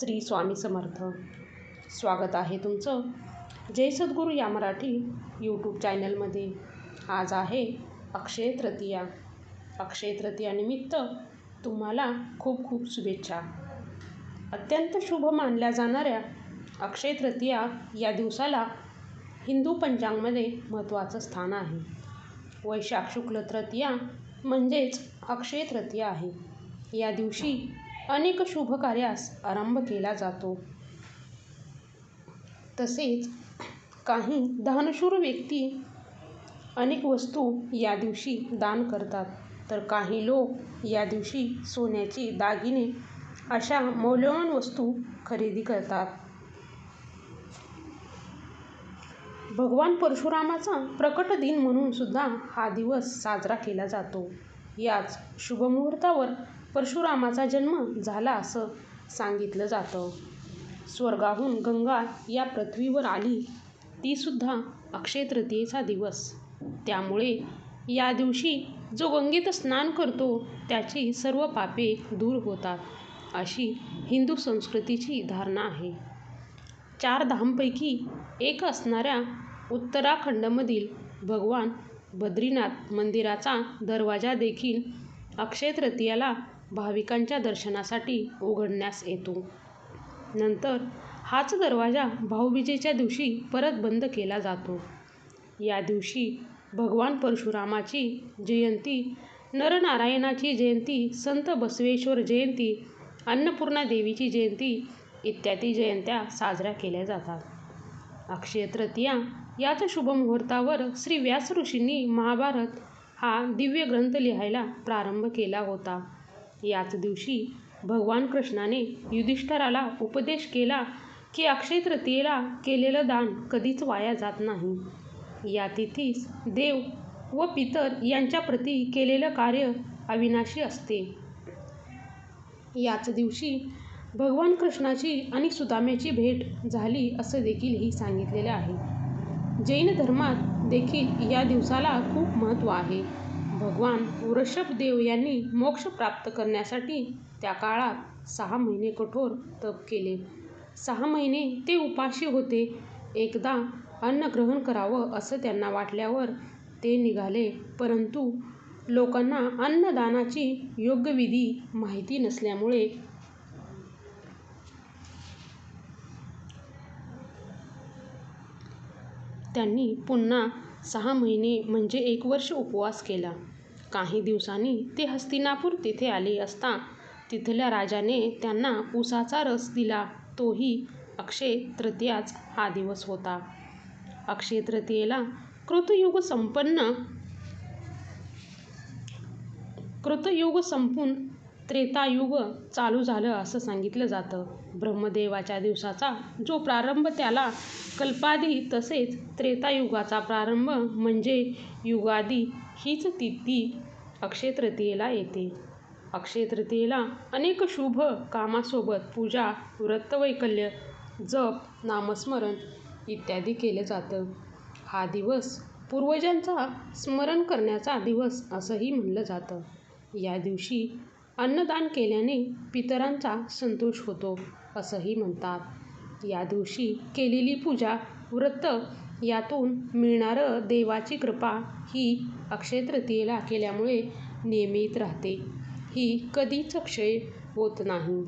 श्री स्वामी समर्थ. स्वागत आहे तुमचं. जय सद्गुरू या मराठी यूट्यूब चॅनलमध्ये आज आहे अक्षय तृतीया. अक्षय तृतीयानिमित्त तुम्हाला खूप खूप शुभेच्छा. अत्यंत शुभ मानल्या जाणाऱ्या अक्षय तृतीया या दिवसाला हिंदू पंचांगमध्ये महत्त्वाचं स्थान आहे. वैशाख शुक्ल तृतीया म्हणजेच अक्षय तृतीया आहे. या दिवशी अनेक शुभ कार्यास आरंभ केला जातो. तसेच काही दानशूर व्यक्ती अनेक वस्तू या दिवशी दान करतात. तर काही लोक या दिवशी सोन्याचे दागिने अशा मौल्यवान वस्तू खरेदी करतात. भगवान परशुरामाचा प्रकट दिन म्हणून सुद्धा हा दिवस साजरा केला जातो. याच शुभमुहूर्तावर परशुरामाचा जन्म झाला असं सांगितलं जातं. स्वर्गाहून गंगा या पृथ्वीवर आली तीसुद्धा अक्षय तृतीयेचा दिवस. त्यामुळे या दिवशी जो गंगेत स्नान करतो त्याची सर्व पापे दूर होतात अशी हिंदू संस्कृतीची धारणा आहे. चार धामपैकी एक असणाऱ्या उत्तराखंडमधील भगवान बद्रीनाथ मंदिराचा दरवाजा देखील अक्षय तृतीयाला भाविकांच्या दर्शनासाठी उघडण्यास येतो. नंतर हाच दरवाजा भाऊबीजेच्या दिवशी परत बंद केला जातो. या दिवशी भगवान परशुरामाची जयंती नरनारायणाची जयंती संत बसवेश्वर जयंती अन्नपूर्णा देवीची जयंती इत्यादी जयंत्या साजऱ्या केल्या जातात. अक्षय तृतीया याच शुभमुहूर्तावर श्री व्यास ऋषींनी महाभारत हा दिव्य ग्रंथ लिहायला प्रारंभ केला होता. याच दिवशी भगवान कृष्णाने युधिष्ठराला उपदेश केला की अक्षय तृतीयेला केलेलं दान कधीच वाया जात नाही. या तिथीस देव व पितर यांच्याप्रती केलेलं कार्य अविनाशी असते. याच दिवशी भगवान कृष्णाची आणि सुदामेची भेट झाली असं देखील सांगितलेलं आहे. जैन धर्मात देखील या दिवसाला खूप महत्त्व आहे. भगवान वृषभदेव यांनी मोक्ष प्राप्त करण्यासाठी त्या काळात सहा महिने कठोर तप केले. सहा महिने ते उपाशी होते. एकदा अन्न ग्रहण करावं असं त्यांना वाटल्यावर ते निघाले. परंतु लोकांना अन्नदानाची योग्य विधी माहिती नसल्यामुळे त्यांनी पुन्हा सहा महिने म्हणजे एक वर्ष उपवास केला. काही दिवसांनी ते हस्तिनापूर तेथे आले असता तिथल्या राजाने त्यांना उसाचा रस दिला. तोही अक्षय तृतीयाच हा दिवस होता. अक्षय तृतीयेला कृतयुग संपन्न कृतयुग संपून त्रेतायुग चालू झालं असं सांगितलं जातं. ब्रह्मदेवाच्या दिवसाचा जो प्रारंभ त्याला कल्पादी तसेच त्रेतायुगाचा प्रारंभ म्हणजे युगादी हीच तिथी अक्षय तृतीयेला येते. अक्षय तृतीयेला अनेक शुभ कामासोबत पूजा व्रतवैकल्य जप नामस्मरण इत्यादी केलं जातं. हा दिवस पूर्वजांचा स्मरण करण्याचा दिवस असंही म्हणलं जातं. या दिवशी अन्नदान केल्याने पितरांचा संतोष होतो असंही म्हणतात. या दिवशी केलेली पूजा व्रत यातून मिळणारं देवाची कृपा ही अक्षय तृतीयेला केल्यामुळे नियमित राहते. ही कधीच क्षय होत नाही.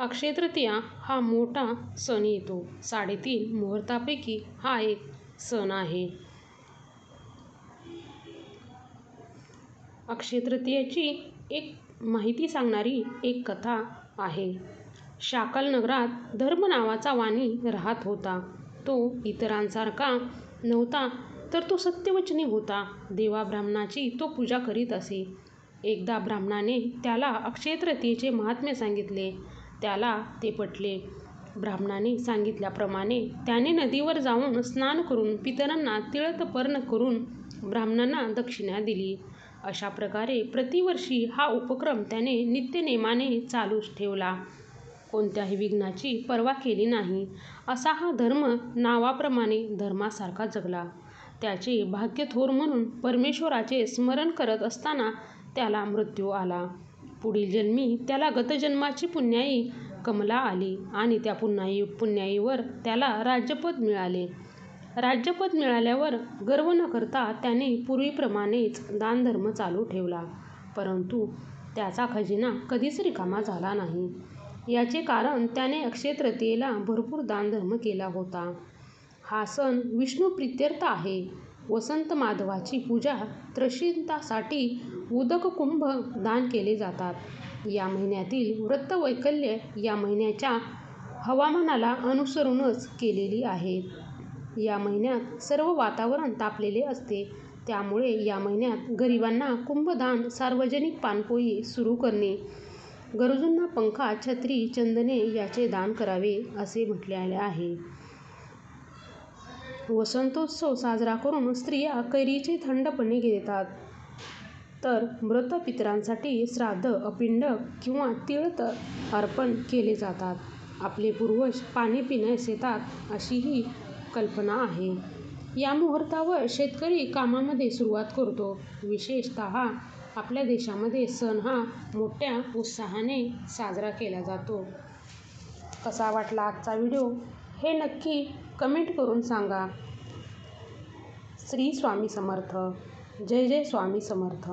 अक्षय तृतीया हा मोठा सण येतो. साडेतीन मुहूर्तापैकी हा एक सण आहे. अक्षयतृतीयाची एक माहिती सांगणारी एक कथा आहे. शाकल नगरात धर्म नावाचा वाणी राहत होता. तो इतरांसारखा नव्हता तर तो सत्यवचनी होता. देवा ब्राह्मणाची तो पूजा करीत असे. एकदा ब्राह्मणाने त्याला अक्षय तृतीयेचे महात्म्य सांगितले. त्याला ते पटले. ब्राह्मणाने सांगितल्याप्रमाणे त्याने नदीवर जाऊन स्नान करून पितरांना तिळतर्पण करून ब्राह्मणांना दक्षिणा दिली. अशा प्रकारे प्रतिवर्षी हा उपक्रम त्याने नित्यनेमाने चालूच ठेवला. कोणत्याही विघ्नाची पर्वा केली नाही. असा हा धर्म नावाप्रमाणे धर्मासारखा जगला. त्याचे भाग्यथोर म्हणून परमेश्वराचे स्मरण करत असताना त्याला मृत्यू आला. पुढील जन्मी त्याला गतजन्माची पुण्याई कमला आली आणि त्या पुण्याईवर त्याला राज्यपद मिळाले. राज्यपद मिळाल्यावर गर्व न करता त्याने पूर्वीप्रमाणेच दानधर्म चालू ठेवला. परंतु त्याचा खजिना कधीच रिकामा झाला नाही. याचे कारण त्याने अक्षय तृतीयेला भरपूर दानधर्म केला होता. हा सण विष्णुप्रीत्यर्थ आहे. वसंत माधवाची पूजा त्रशिंतासाठी उदक कुंभ दान केले जातात. या महिन्यातील व्रतवैकल्ये या महिन्याच्या हवामानाला अनुसरूनच केलेली आहेत. या महिन्यात सर्व वातावरण तापलेले असते. त्यामुळे या महिन्यात गरिबांना कुंभदान, सार्वजनिक पाणपोई सुरू करणे, गरजूंना पंखा, छत्री, चंदने याचे दान करावे, असे म्हटलेले आहे. वसंतोत्सव साजरा करून स्त्रिया कैरीचे थंड घेतात तर मृत पितरांसाठी श्राद्ध, अपिंड किंवा तीळ अर्पण केले जातात. आपले पूर्वज पाणी पिण्यास येतात, अशी ही कल्पना आहे. या मुहूर्तावर शेतकरी कामामध्ये सुरुवात करतो. विशेषतः आपल्या देशामध्ये सण हा मोठ्या उत्साहाने साजरा केला जातो. कसा वाटला आजचा व्हिडिओ हे नक्की कमेंट करून सांगा. श्री स्वामी समर्थ. जय जय स्वामी समर्थ.